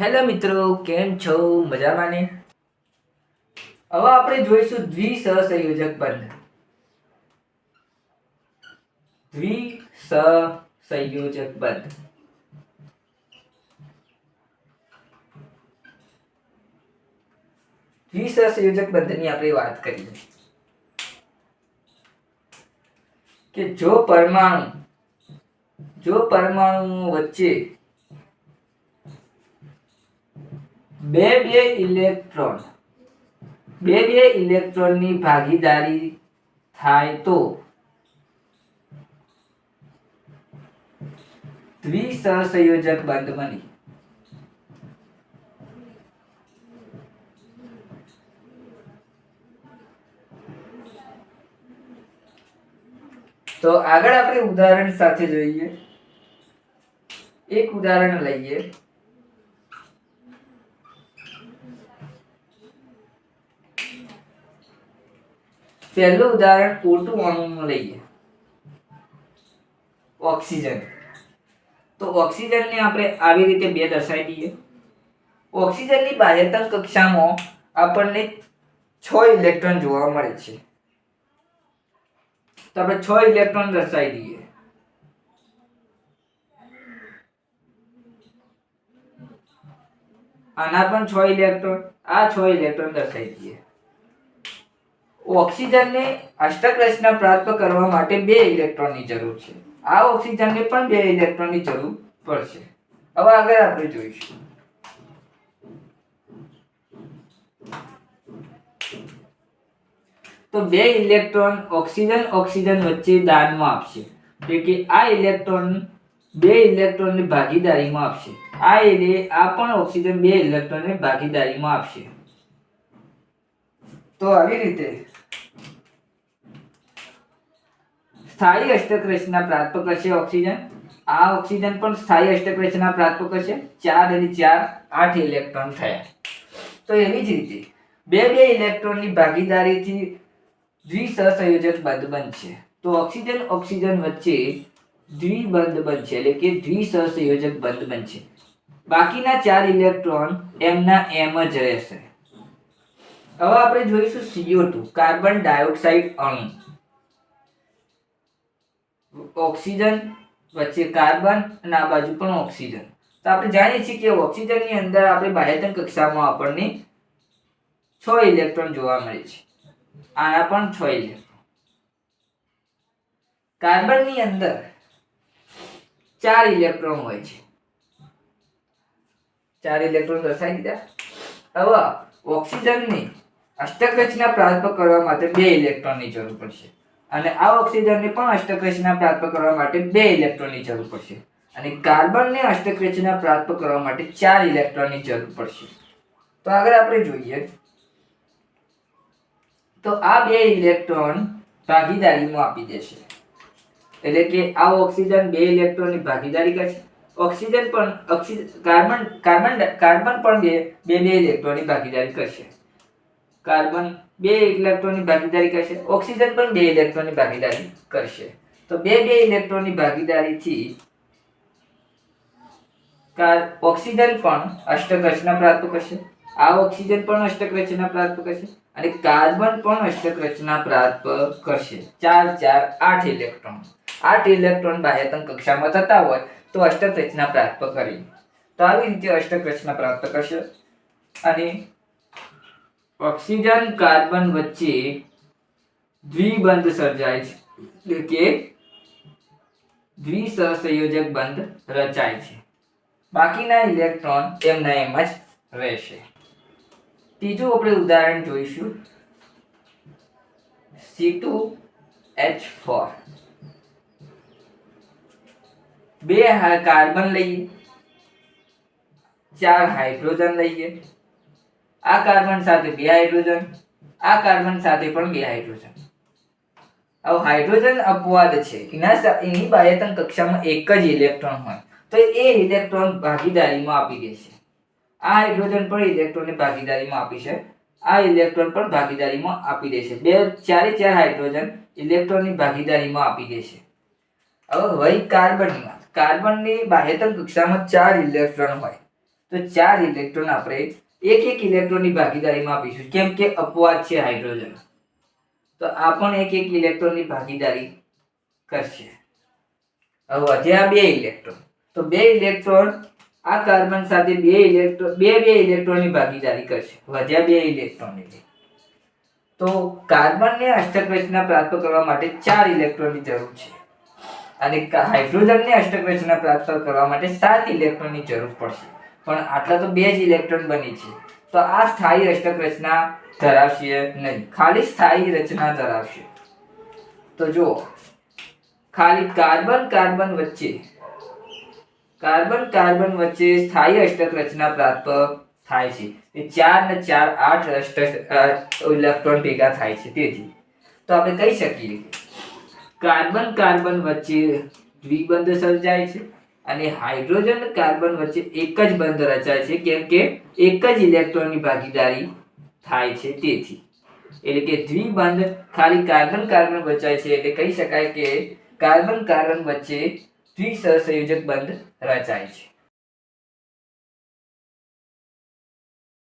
Hello મિત્રો, કેમ છો? મજામાં ને? હવે આપણે જોઈશું દ્વિસહસંયોજક બંધ. દ્વિસહસંયોજક બંધ. દ્વિસહસંયોજક બંધની આપણે વાત કરીએ. કે જો પરમાણુ, જો પરમાણુઓ વચ્ચે બે બે ઇલેક્ટ્રોન. બે બે ઇલેક્ટ્રોનની ભાગીદારી થાય તો? દ્વિસહસંયોજક બંધ બની તો આગળ આપણે ઉદાહરણ સાથે જોઈએ. એક ઉદાહરણ લઈએ. પહેલું ઉદાહરણ પૂરતું અણુનું લઈએ. ઓક્સિજન. તો ઓક્સિજનને આપણે આવી રીતે બે દર્શાવી દઈએ. ઓક્સિજનની બાહ્યતમ કક્ષામાં આપણને છ ઇલેક્ટ્રોન જોવા મળે છે. તો આપણે છ ઇલેક્ટ્રોન દર્શાવી દઈએ. આના પણ છ ઇલેક્ટ્રોન, આ છ ઇલેક્ટ્રોન દર્શાવી દઈએ. ઓક્સિજનને અષ્ટક રચના પ્રાપ્ત કરવા માટે બે ઇલેક્ટ્રોનની જરૂર છે. આ ઓક્સિજનને પણ બે ઇલેક્ટ્રોનની જરૂર પડશે. હવે આગળ આપણે જોઈશું. તો બે ઇલેક્ટ્રોન ઓક્સિજન ઓક્સિજન વચ્ચે દાનમાં આપશે. એટલે કે આ ઇલેક્ટ્રોન બે ઇલેક્ટ્રોનની ભાગીદારીમાં આપશે. આ એટલે આ પણ ઓક્સિજન બે ઇલેક્ટ્રોનની ભાગીદારીમાં આપશે. તો આવી રીતે સ્થાયી અષ્ટક રચના પ્રાપ્ત કરશે ઓક્સિજન. આ ઓક્સિજન પણ સ્થાયી અષ્ટક રચના પ્રાપ્ત કરશે. ચાર અને ચાર આઠ ઇલેક્ટ્રોન થયા. તો એવી જ રીતે બે બે ઇલેક્ટ્રોનની ભાગીદારીથી દ્વિસહસંયોજક બંધ બનશે. તો ઓક્સિજન ઓક્સિજન વચ્ચે દ્વિબંધ બનશે, એટલે કે દ્વિસહસંયોજક બંધ બનશે. બાકીના ચાર ઇલેક્ટ્રોન એમના એમ જ રહેશે. હવે આપણે જોઈશું CO2 કાર્બન ડાયોક્સાઇડ અણુ. ઓક્સિજન, વચ્ચે કાર્બન અને આ બાજુ પણ ઓક્સિજન. તો આપણે જાણીએ છીએ કે ઓક્સિજનની અંદર આપણે બાહ્યતન કક્ષામાં આપણને છ ઇલેક્ટ્રોન જોવા મળે છે. આના પણ છ ઇલેક્ટ્રોન. કાર્બનની અંદર ચાર ઇલેક્ટ્રોન હોય છે. ચાર ઇલેક્ટ્રોન દર્શાવી દીધા. હવે ઓક્સિજનની અષ્ટક રચના પ્રારંભ કરવા માટે બે ઇલેક્ટ્રોનની જરૂર પડશે. અને આ ઓક્સિજનને પણ અષ્ટકરચના પ્રાપ્ત કરવા માટે બે ઇલેક્ટ્રોનની જરૂર પડશે. અને કાર્બનને અષ્ટકરચના પ્રાપ્ત કરવા માટે ચાર ઇલેક્ટ્રોનની જરૂર પડશે. તો આગળ આપણે જોઈએ. તો આ બે ઇલેક્ટ્રોન ભાગીદારીમાં આપી દેશે. એટલે કે આ ઓક્સિજન બે ઇલેક્ટ્રોનની ભાગીદારી કરશે. ઓક્સિજન પણ ઓક્સિજન કાર્બન કાર્બન કાર્બન પણ બે બે બે ઇલેક્ટ્રોનની ભાગીદારી કરશે. કાર્બન બે ઇલેક્ટ્રોનની ભાગીદારી કરશે, ઓક્સિજન પણ બે ઇલેક્ટ્રોનની ભાગીદારી કરશે. તો બે બે ઇલેક્ટ્રોનની ભાગીદારીથી ઓક્સિજન પણ અષ્ટક રચના પ્રાપ્ત કરશે, આ ઓક્સિજન પણ અષ્ટક રચના પ્રાપ્ત કરશે અને કાર્બન પણ અષ્ટક રચના પ્રાપ્ત કરશે. ચાર ચાર, આઠ ઇલેક્ટ્રોન. આઠ ઇલેક્ટ્રોન બાહ્યતમ કક્ષામાં થતા હોય તો અષ્ટક રચના પ્રાપ્ત કરી. તો આવી રીતે અષ્ટક રચના પ્રાપ્ત કરશે અને ઓક્સિજન કાર્બન વચ્ચે દ્વિબંધ સર્જાય છે. એટલે કે દ્વિસહસંયોજક બંધ રચાય છે. બાકીના ઇલેક્ટ્રોન એમના એમ જ રહેશે. ત્રીજું આપણે ઉદાહરણ જોઈશું. સી ટુ એચ ફોર બે કાર્બન લઈએ. ચાર હાઇડ્રોજન લઈએ. આ કાર્બન સાથે બે હાઇડ્રોજન, આ કાર્બન સાથે પણ બે હાઇડ્રોજન. હવે હાઇડ્રોજન અપવાદ છે એના એની બાહ્યતમ કક્ષામાં એક જ ઇલેક્ટ્રોન હોય. તો એ ઇલેક્ટ્રોન ભાગીદારીમાં આપી દેશે આ હાઇડ્રોજન પણ ઇલેક્ટ્રોનની ભાગીદારીમાં આપી છે. આ ઇલેક્ટ્રોન પણ ભાગીદારીમાં આપી દેશે બે, ચારે ચાર હાઇડ્રોજન ઇલેક્ટ્રોનની ભાગીદારીમાં આપી દેશે હવે વહી કાર્બનમાં. કાર્બનની બાહ્યતમ કક્ષામાં ચાર ઇલેક્ટ્રોન હોય. તો ચાર ઇલેક્ટ્રોન આપણે એક એક ઇલેક્ટ્રોનની ભાગીદારીમાં આપીશું. કેમ કે અપવાદ છે હાઇડ્રોજન તો આ પણ એક એક ઇલેક્ટ્રોનની ભાગીદારી કરશે. હવે વધ્યા બે ઇલેક્ટ્રોન તો બે ઇલેક્ટ્રોન આ કાર્બન સાથે બે ઇલેક્ટ્રોન બે બે ઇલેક્ટ્રોનની ભાગીદારી કરશે. વધ્યા બે ઇલેક્ટ્રોનની તો કાર્બનને અષ્ટક રચના પ્રાપ્ત કરવા માટે ચાર ઇલેક્ટ્રોનની જરૂર છે. અને હાઇડ્રોજનને અષ્ટક રચના પ્રાપ્ત કરવા માટે સાત ઇલેક્ટ્રોનની જરૂર પડશે. પણ આટલા તો બે જ ઇલેક્ટ્રોન બની છે. તો આ સ્થાયી અષ્ટક રચના ધરાવશે નહીં. ખાલી સ્થાયી રચના ધરાવશે. તો જુઓ. ખાલી કાર્બન કાર્બન વચ્ચે, કાર્બન કાર્બન વચ્ચે સ્થાયી અષ્ટક રચના પ્રાપ્ત થાય છે. એ ચાર ને ચાર આઠ અષ્ટક ઇલેક્ટ્રોન ભેગા થાય છે તેથી. તો આપણે કહી શકીએ કાર્બન કાર્બન વચ્ચે દ્વિબંધ સર્જાય છે. અને હાઇડ્રોજન કાર્બન વચ્ચે એક જ બંધ રચાય છે, કેમ કે એક જ ઇલેક્ટ્રોનની ભાગીદારી થાય છે તેથી. એટલે કે દ્વિબંધ ખાલી કાર્બન કાર્બન વચાય છે, એટલે કહી શકાય કે કાર્બન કાર્બન વચ્ચે દ્વિસહસંયોજક બંધ રચાય છે.